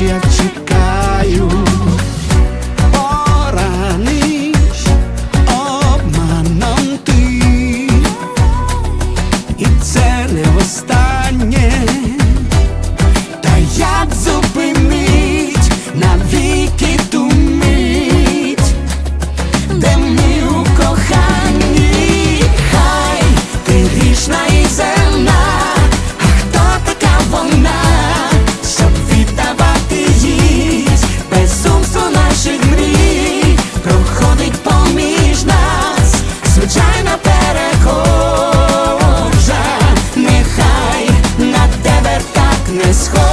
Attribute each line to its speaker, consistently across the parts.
Speaker 1: she has chick так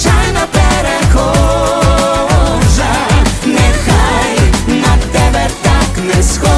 Speaker 1: звичайна перехожа, нехай на тебе так не схоже.